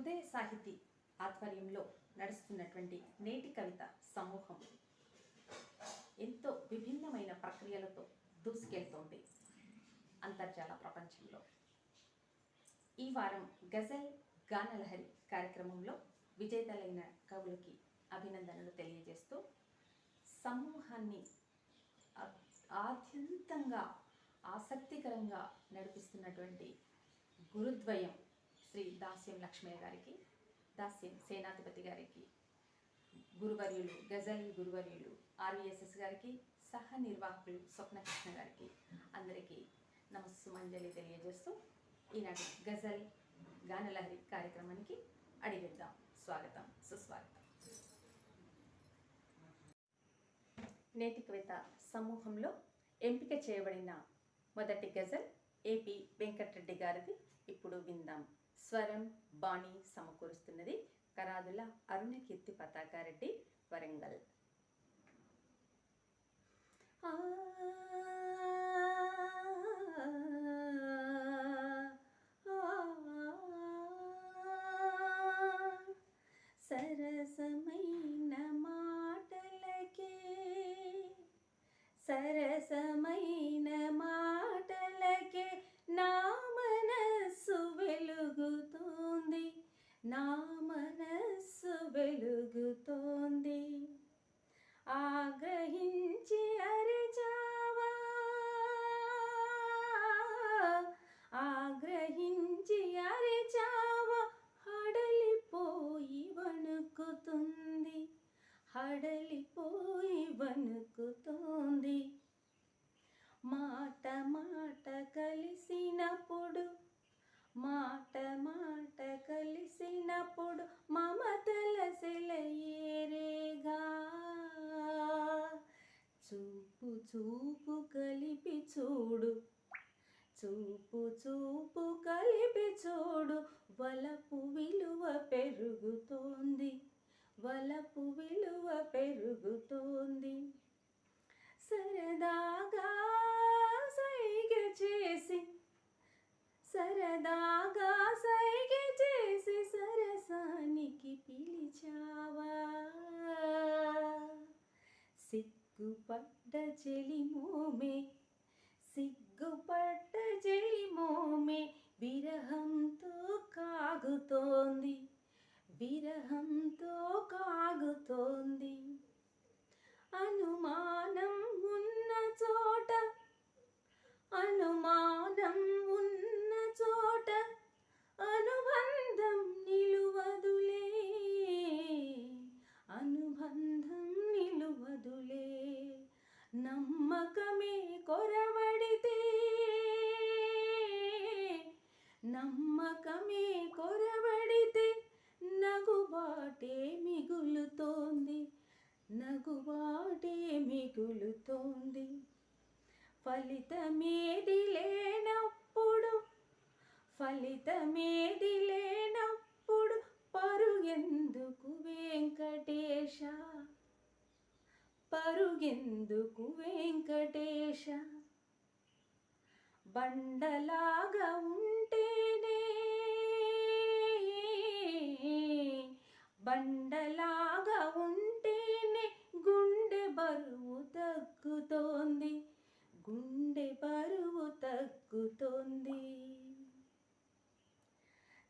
ఉదయ సాహితీ ఆధ్వర్యంలో నడుస్తున్నటువంటి నేటి కవిత సమూహం ఎంతో విభిన్నమైన ప్రక్రియలతో దూసుకెళ్తోంది అంతర్జాల ప్రపంచంలో. ఈ వారం గజల్ గానలహరి కార్యక్రమంలో విజేతలైన కవులకి అభినందనలు తెలియజేస్తూ సమూహాన్ని ఆత్యంతంగా ఆద్యంతంగా ఆసక్తికరంగా నడిపిస్తున్నటువంటి గురుద్వయం శ్రీ దాస్యం లక్ష్మయ్య గారికి దాస్యం సేనాధిపతి గారికి గురువర్యులు గజల్ గురువర్యులు ఆర్వీఎస్ఎస్ గారికి సహ నిర్వాహకులు స్వప్నకృష్ణ గారికి అందరికీ నమస్సుమంజలి తెలియజేస్తూ ఈనాటి గజల్ గానలహరి కార్యక్రమానికి అడిగిద్దాం. స్వాగతం సుస్వాగతం. నేటి కవిత సమూహంలో ఎంపిక చేయబడిన మొదటి గజల్ ఏపీ వెంకటరెడ్డి గారిది. ఇప్పుడు విందాం. స్వరం బాణి సమకూరుస్తున్నది కరాదుల అరుణ కీర్తి పతాకారెడ్డి వరంగల్. ఆ मा జయమోమే సిగ్గుపడ్డ జయమోమే విరహంతో కాగుతోంది విరహంతో కాగుతోంది. అనుమానం ఉన్న చోట అనుమానం ఉన్న చోట అనుబంధం నిలువదులే అనుబంధం నిలువదులే. నమ్మకమే కొరవడితే. నమ్మకమే కొరవడితే నగుబాటే మిగులుతోంది. నగుబాటే మిగులుతోంది. ఫలితమేది లేనప్పుడు ఫలితమేది లేనప్పుడు పరుగెందుకు వెంకటేశ? పరుగెందుకు వెంకటేశ? బండలాగా ఉంటేనే బండలాగా ఉంటేనే గుండె బరువు తగ్గుతోంది. గుండె బరువు తగ్గుతోంది.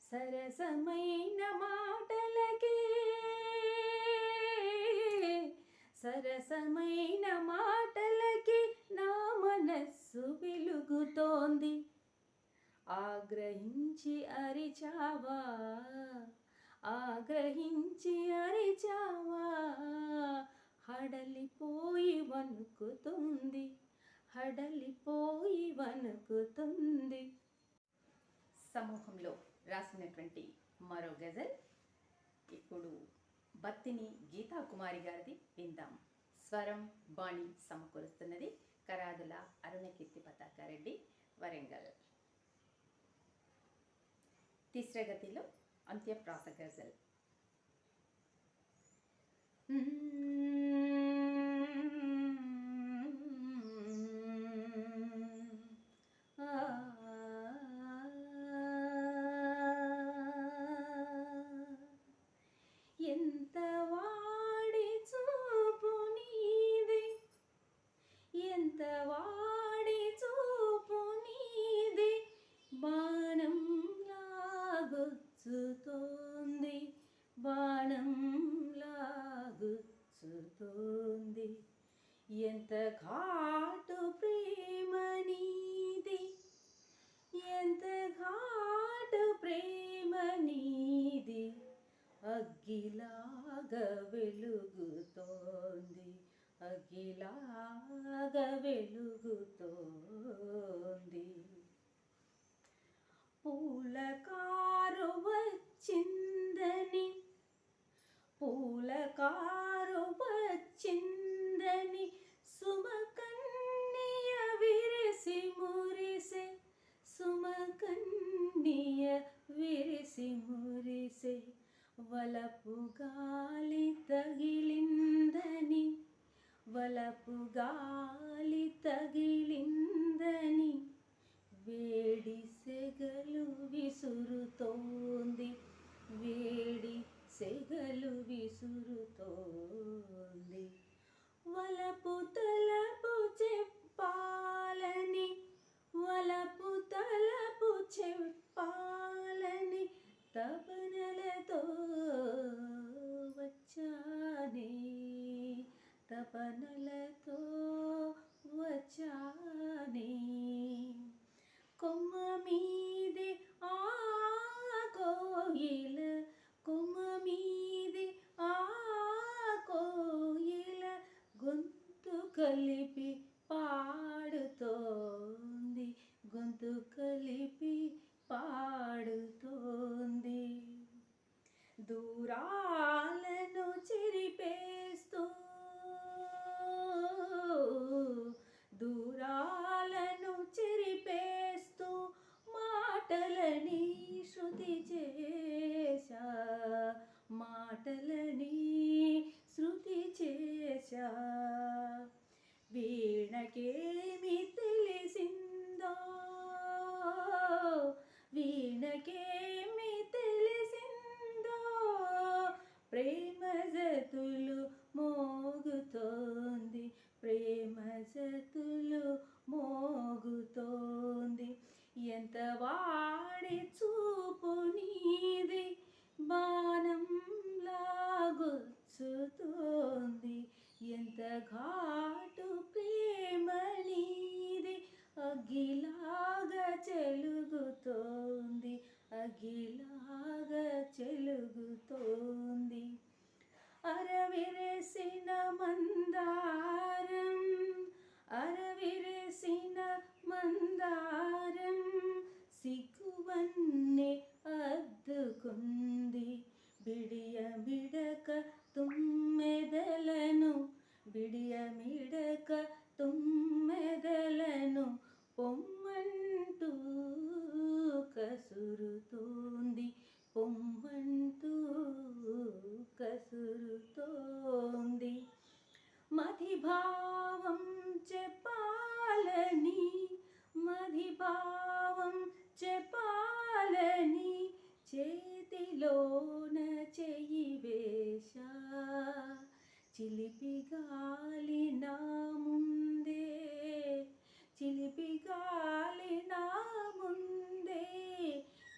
సరసమైన మాటలకి సరసమైన మాటలకి నా మనస్సు వెలుగుతోంది. ఆగ్రహించి అరిచావా? ఆగ్రహించి అరిచావా? హడలిపోయి వణుకుతుంది హడలిపోయి వణుకుతుంది. సమూహంలో రాసినటువంటి మరో గజల్ ఇప్పుడు భక్తిని గీతా కుమారి గారిది విందాం. స్వరం బాణి సమకూరుస్తున్నది కరాదుల అరుణకీర్తి పతాకారెడ్డి వరంగల్. తిస్రగతిలో అంత్యప్రాస గజల్. ఘాటు ప్రేమ నీది ఎంత ఘాటు ప్రేమ నీది అగ్గిలాగా వెలుగుతోంది అగ్గిలాగా వెలుగుతోంది. పూలకారు వచ్చిందని పూలకారు వచ్చిందని సుమకన్య విరిసి మురిసే సుమకన్య విరిసి మురిసే వలపు గాలి తగిలిందని వలపు గాలి తగిలిందని 一 ప్రేమ జతులు మోగుతోంది. ప్రేమ జతులు మోగుతోంది. ఎంత వాడి చూపు నీది బాణం గుచ్చుతోంది ఎంత ఘాటు ప్రేమ నీది అగ్గిలాగా చెలుగుతోంది. అగిలాగా చెలుగుతోంది. అరవిరేసిన మందారం చిలిపి గాలి నా ముందే చిలిపి గాలి నా ముందే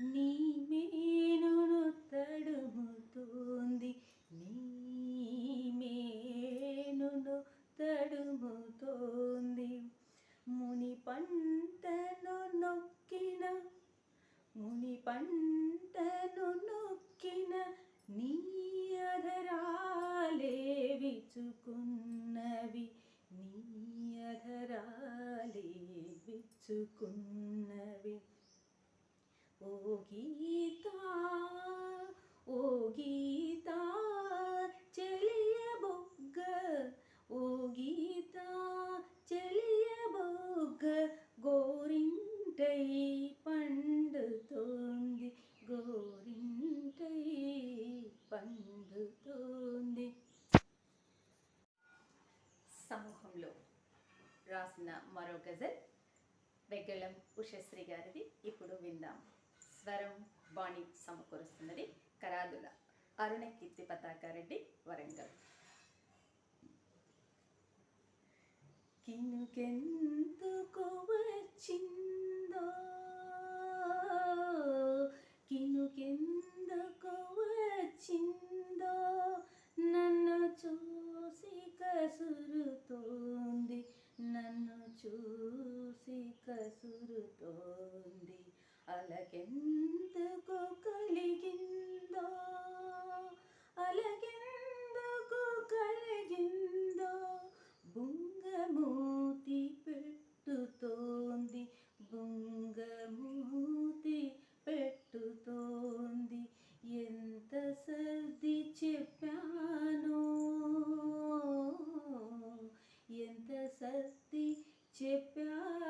నీ మేను తడుముతోంది నీ మేను తడుముతోంది. ముని పంటను నొక్కిన ముని పంటను నొక్కిన నీ అధరాలే విచ్చుకున్నవి నీ అధరాలే విచ్చుకున్నవి. ఓ గీత ఓ గీతా చెలియ బొగ్గ ఓ గీతా చెలియ బొగ్గ గోరింటై పండుతోంది గోరింటై పండుతోంది సమూహంలో రాసిన మరో గజల్ వెగ్గళం ఉషశ్రీ గారిది. ఇప్పుడు విందాం. స్వరం బాణి సమకూరుస్తున్నది కరాదుల అరుణ కీర్తి పతాకారెడ్డి వరంగల్. కినుకెందుకు వచ్చింది కినుకెందుకు వచ్చిందో నన్ను చూసి కసురుతోంది నన్ను చూసి కసురుతోంది అలకెందుకు కలిగిందో అలకెందుకు కలిగిందో బుంగమూతి పెట్టుతోంది బుంగమూతి పెట్టుతోంది ఎంత సర్ది చెప్పానో ఎంత సర్ది చెప్పానో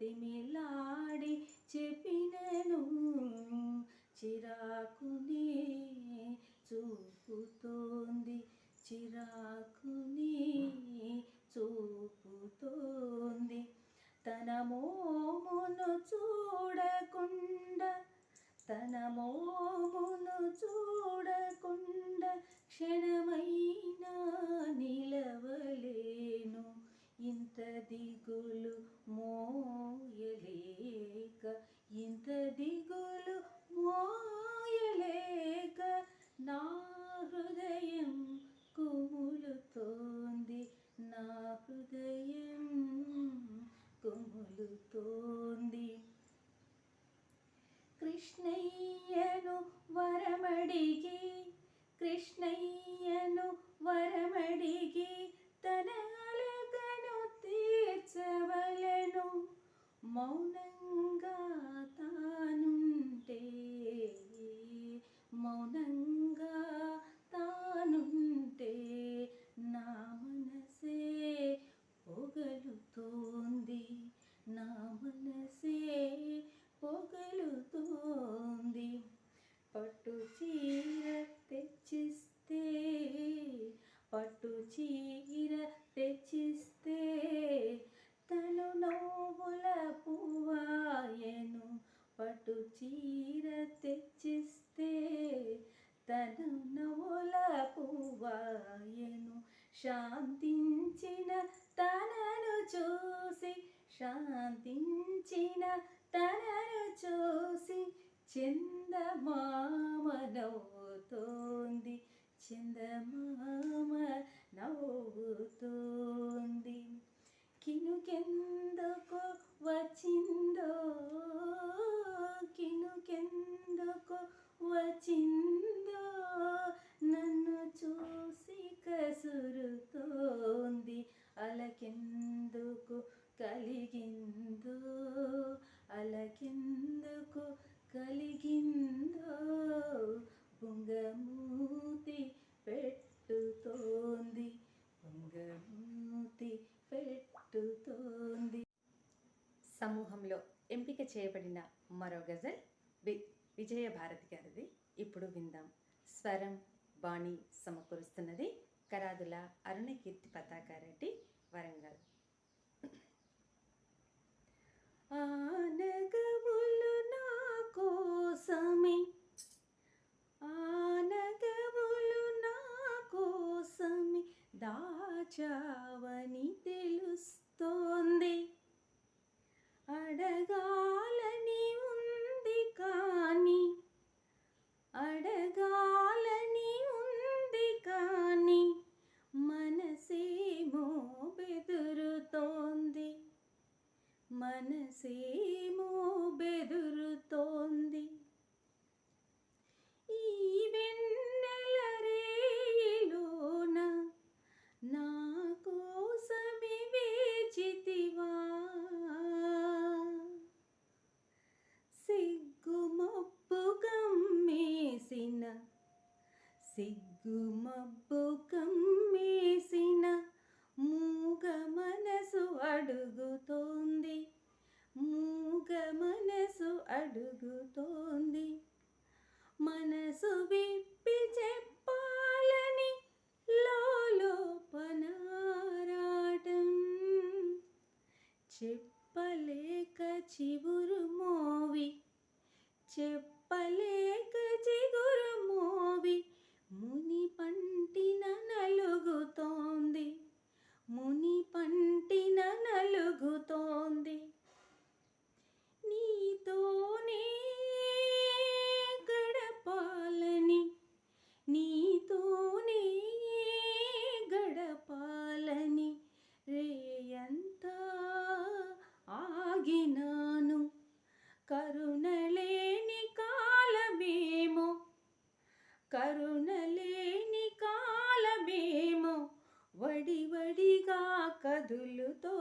they mean. శాంతించిన తనను చూసి చందమామ నవ్వుతోంది చందమామ నవ్వుతోంది. కినుకెందుకు వచ్చిందో? కినుకెందుకు వచ్చిందో? నన్ను చూసి కసురుతోంది. అలకెందుకు కలిగిందో అలకిందుకు కలిగిందో బుంగమూతి పెట్టుతోంది బుంగమూతి పెట్టుతోంది. సమూహంలో ఎంపిక చేయబడిన మరో గజల్ వి విజయభారతి గారిది. ఇప్పుడు విందాం. స్వరం బాణి సమకూరుస్తున్నది. కరాదుల అరుణకీర్తి పతాకారెడ్డి వరంగల్. ఆనగములు నా కోసమే. ఆనగములు నా కోసమే దాచావని తెలుస్తోంది. అడగాలని ఉంది కానీ అడగాలని అడుగుతోంది మనసు విప్పి చెప్పాలని లోపనారాటం చెప్పలేక చిగురు మోవి చెప్పలేక చిగురు మోవి ముని పంటిన నలుగుతోంది ముని పంటిన నలుగుతోంది. నీతోనే గడపాలని నీతోనే గడపాలని రేయంతా ఆగినాను. కరుణలేని కాలమేమో కరుణలేని కాలమేమో వడి వడిగా కదులుతో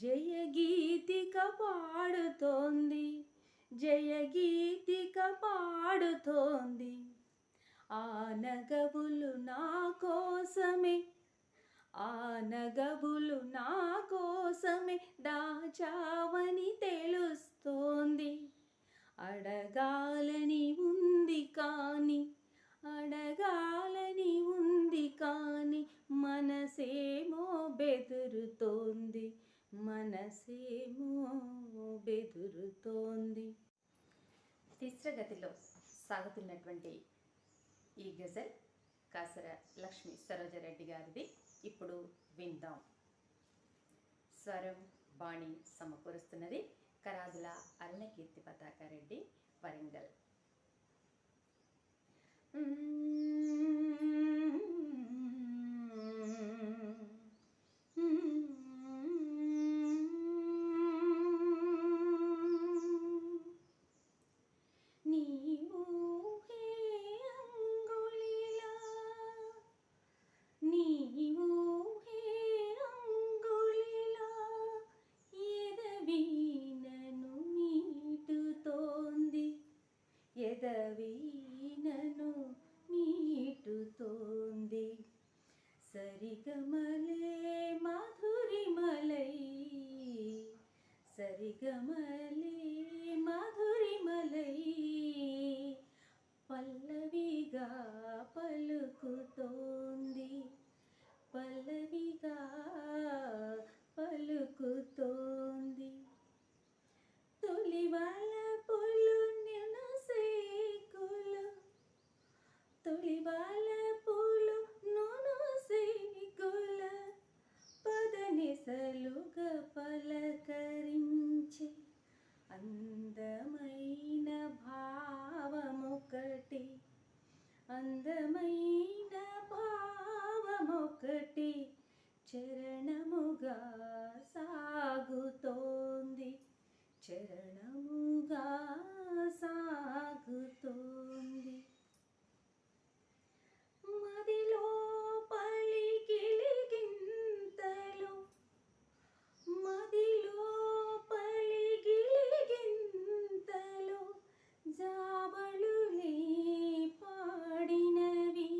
జయగీతిక పాడుతోంది జయగీతిక పాడుతోంది. ఆ నగబులు నా కోసమే ఆ నగబులు నా కోసమే దాచావని తెలుస్తోంది. అడగాలని ఉంది కానీ అడగాలని ఉంది కానీ మనసేమో బెదురుతోంది. మనసేమో బెదురుతోంది. తీస్రగతిలో సాగుతున్నటువంటి ఈ గజల్ కాసర లక్ష్మి సరోజరెడ్డి గారిది ఇప్పుడు విందాం. స్వరం బాణి సమకూరుస్తున్నది కరాదుల అరుణకీర్తి పతాకారెడ్డి వరంగల్. నను మీటుతోంది. సరిగమలే మాధురిమలై సరిగమలే మాధురిమలై పల్లవిగా పలుకుతోంది. పల్లవిగా పలుకుతోంది. తొలివాల పొలు నేను సే తొలివాల పూలు నూను సేకుల పదనిసలుగా పలకరించి అందమైన భావమొకటి. అందమైన భావమొకటి చరణముగా సాగుతోంది. చరణముగా సాగుతోంది. మదిలో పలికిలిగింతలు మదిలో పలికిలిగింతలు జాబళులే పాడినవి.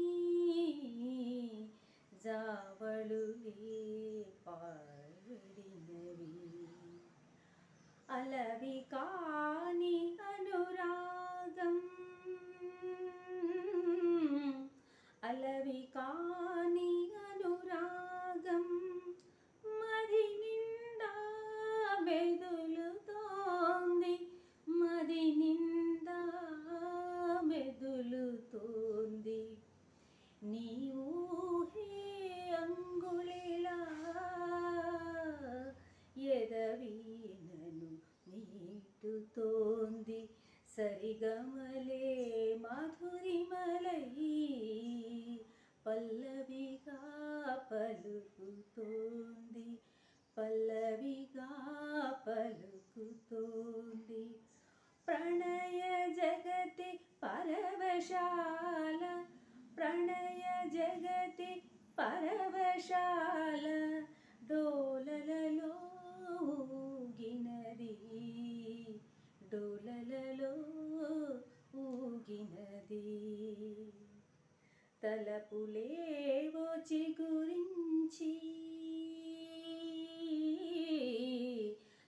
జాబళులే పాడినవి. అలవి కాని అలవి కాని అనురాగం మది నిండా మెదులుతోంది. మది నిండా మెదులుతోంది. నీ ఊహే అంగుళిలా ఎదవీనను నీటుతో సరిగమలే మాధురిమలై పల్లవిగా పలుకుతోంది పల్లవిగా పలుకుతోంది. ప్రణయ జగతి పరవశాల ప్రణయ జగతి పరవశాల డోలలలో ఊగినది. డోలలో ఊగినది. తలపులేవో చిగురించి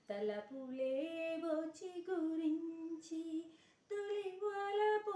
తలపులేవో చిగురించి తొలివలపు